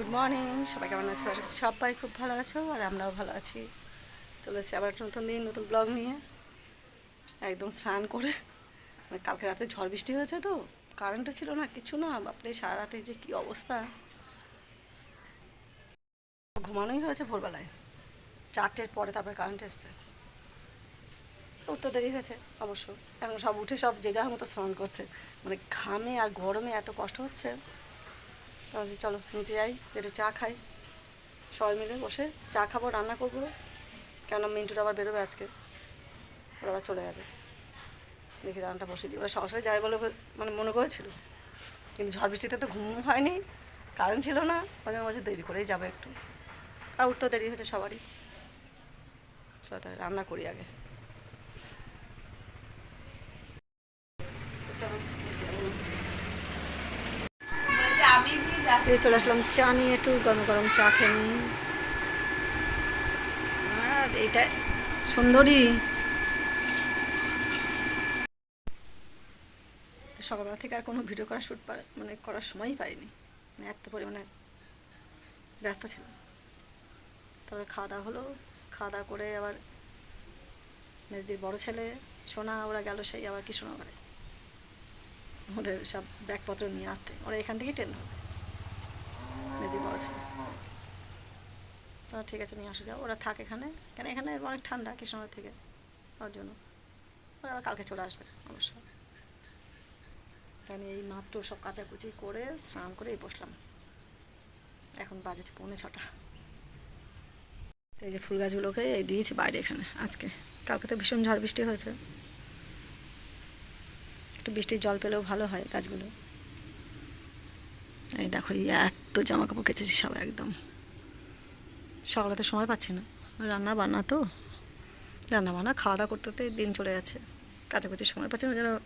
Good morning সবাই কেমন আছো? সবাই খুব ভালো আছো আর আমরাও ভালো আছি। চলেছি আবার একটা নতুন দিন, নতুন ব্লগ নিয়ে। একদম স্নান করে। মানে কালকে রাতে ঝড় বৃষ্টি হয়েছে তো কারেন্টও ছিল না, কিছু না। বাপরে সারা রাতে যে কী অবস্থা। ঘুমানোই হয়েছে ভোরবেলায়। চারটের পরে তারপরে কারেন্ট এসছে। উঠতে দেরি হয়েছে, অবশ্য। এখন সব উঠে সব যে যার মতো স্নান করছে। মানে ঘামে আর গরমে এত কষ্ট হচ্ছে। তাহলে চলো নিচে যাই একটু চা খাই। সবাই মিলে বসে চা খাব, রান্না করব। কেননা মিন্টুটা আবার বেরোবে আজকে। ওরা আবার চলে যাবে। দেখি রান্নাটা বসে দিই। ওরা সরাসরি যাবে বলে মানে মনে করেছিল। কিন্তু ঝড় বৃষ্টিতে তো ঘুম হয়নি, কারেন্ট ছিল না, মাঝে মাঝে দেরি করেই যাবে একটু। আর উঠতেও দেরি হয়েছে সবারই। চলো তাহলে রান্না করি আগে। চলো। এই চলে আসলাম। চা নিয়ে একটু গরম গরম চা খেয়ে নিই। আর এটা সুন্দরী। সকালবেলা থেকে আর কোনো ভিডিও করার শ্যুট মানে করার সময়ই পাইনি। মানে এত পরিমাণে ব্যস্ত ছিলাম। তারপরে খাওয়া দাওয়া হলো। খাওয়া দাওয়া করে আবার মেজদির বড় ছেলে, সোনা, ওরা গেল সেই আবার কি শোনা করে ওদের সব ব্যাগপত্র নিয়ে আসতে। ওরা এখান থেকেই ট্রেন ধরবে মেজদি বড় ছেলে তো ঠিক আছে, নিয়ে আসো, যাও। ওরা থাকে এখানে। কেন এখানে অনেক ঠান্ডা কৃষ্ণনগর থেকে ওর জন্য। ওরা কালকে চলে আসবে, অবশ্য। আমি এই মাত্র সব কাচাকুচি করে, স্নান করে বসলাম। এখন বাজেছে পৌনে ছটা। এই যে ফুল গাছগুলোকে এই দিয়েছি বাইরে এখানে, আজকে। কালকে তো ভীষণ ঝড় বৃষ্টি হয়েছে। একটু বৃষ্টির জল পেলেও ভালো হয় গাছগুলো। এই দেখো এত জামা কাপড় কেচেছি সব একদম। সকালে তো সময় পাচ্ছি না। রান্না বান্না তো। রান্না বান্না, খাওয়া দাওয়া করতে করতে দিন চলে যাচ্ছে। কাচাকুচির সময় পাচ্ছি না, যেন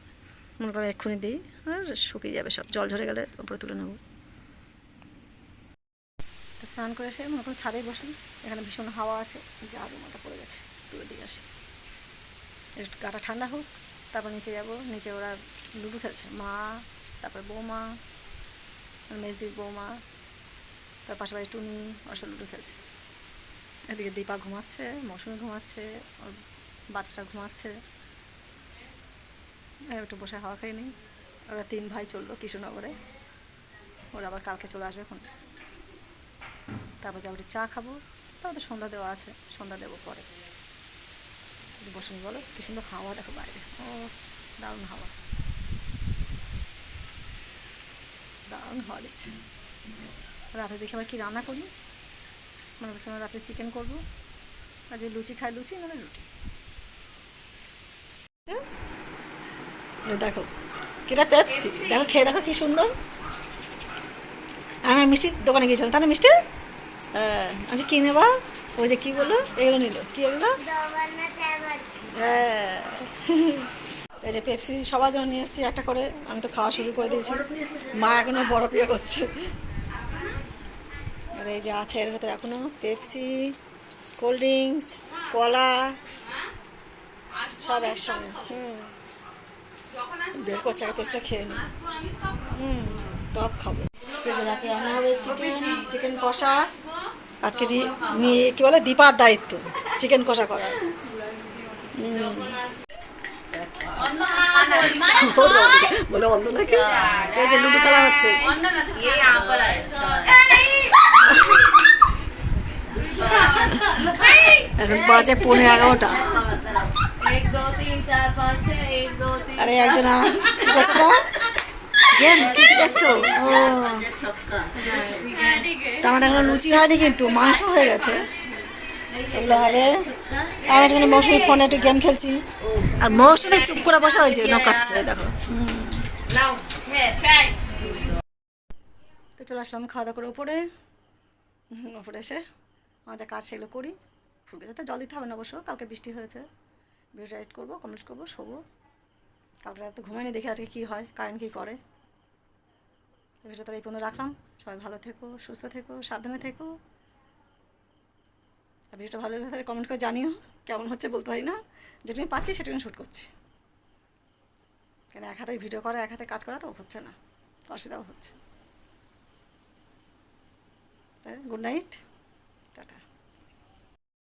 মনে করো এক্ষুনি দিই, আর শুকিয়ে যাবে সব। জল ঝরে গেলে ওপরে তুলে নেব। স্নান করে এসে মনে করো ছাদেই বসুন এখানে ভীষণ হাওয়া আছে। যে আলু মাটা পড়ে গেছে। তুলে দিয়ে আসি। একটু গাটা ঠান্ডা হোক, তারপর নিচে যাব। নিচে ওরা লুডু খেলছে। মা, তারপর বৌমা, মেজদির বৌমা, তার পাশাপাশি টুনি অসল লুডু খেলছে। এদিকে দীপা ঘুমাচ্ছে, মৌসুমি ঘুমাচ্ছে, ওর বাচ্চাটা ঘুমাচ্ছে। একটু বসে হাওয়া খেয়ে নিই। ওরা তিন ভাই চলল কৃষ্ণনগরে। ওরা আবার কালকে চলে আসবে এখন। তারপর যাব চা খাব। তারপর সন্ধ্যা দেওয়া আছে, সন্ধ্যা দেবো পরে। বসে নি বলো। কি সুন্দর হাওয়া, দেখো বাইরে। ও, দারুণ হাওয়া। দারুণ হাওয়া দিচ্ছে। রাতে দেখে আবার কি রান্না করি। মনে করছে আমরা রাতে চিকেন করব। আর যদি লুচি খাই লুচি মানে রুটি। দেখো, কিটা পেপসি দেখো, খেয়ে দেখো কি সুন্দর। আমি মিষ্টির দোকানে গিয়েছিলাম তাহলে মিষ্টি? হ্যাঁ আচ্ছা কী নেবা? ওই যে কী বলল? এগুলো নিল। কি এগুলো? হ্যাঁ। এই যে পেপসি সবার জন্য নিয়ে এসেছি, একটা করে। আমি তো খাওয়া শুরু করে দিয়েছি। মা এখনও বড় বিয়ে করছে। আর এই যে আছে এর ভেতরে এখনও পেপসি, কোল্ড ড্রিঙ্কস, কলা, সব একসঙ্গে। হুম। বের করছে আর পেপসিটা খেয়ে নি। হুম, টপ খাব। রাতে রান্না হবে চিকেন চিকেন কষা। আজকে মেয়ে কী বলে? দীপার দায়িত্ব, চিকেন কষা করার। বলে অন্য নাকি? লুডো খেলা হচ্ছে। এখন বাজে পনেরো এগারোটা। আরে একজন গেম, কি দেখছ? ও। আমার মানে এখনও লুচি হয়নি কিন্তু, মাংস হয়ে গেছে। এগুলো হবে। আর একটুখানি মৌসুমি ফোনে একটু গেম খেলছি। আর মৌসুমি চুপ করে বসা হয়েছে ন কাটছে দেখো। তো চলে আসলাম খাওয়া দাওয়া করে ওপরে ওপরে এসে। যা কাজ সেগুলো করি। ফুল গাছে তো জল দিতে হবে না অবশ্য, কালকে বৃষ্টি হয়েছে। ভিডিও এডিট করব কমেন্ট করব, শোবো। কালকে রাতে ঘুমাইনি দেখে আজকে কী হয়, কারেন্ট কী করে। ভিডিও তাহলে এই পর্যন্ত রাখলাম। সবাই ভালো থেকো, সুস্থ থেকো, সাবধানে থেকো। আর ভিডিওটা ভালো লাগলে তাহলে কমেন্ট করে জানিও, কেমন হচ্ছে বলতে পারি না। যেটুকু পাচ্ছি সেটুকু শ্যুট করছি। কেন এক হাতে ভিডিও করা, এক হাতে কাজ করা তো হচ্ছে না। অসুবিধাও হচ্ছে। Good night Tata.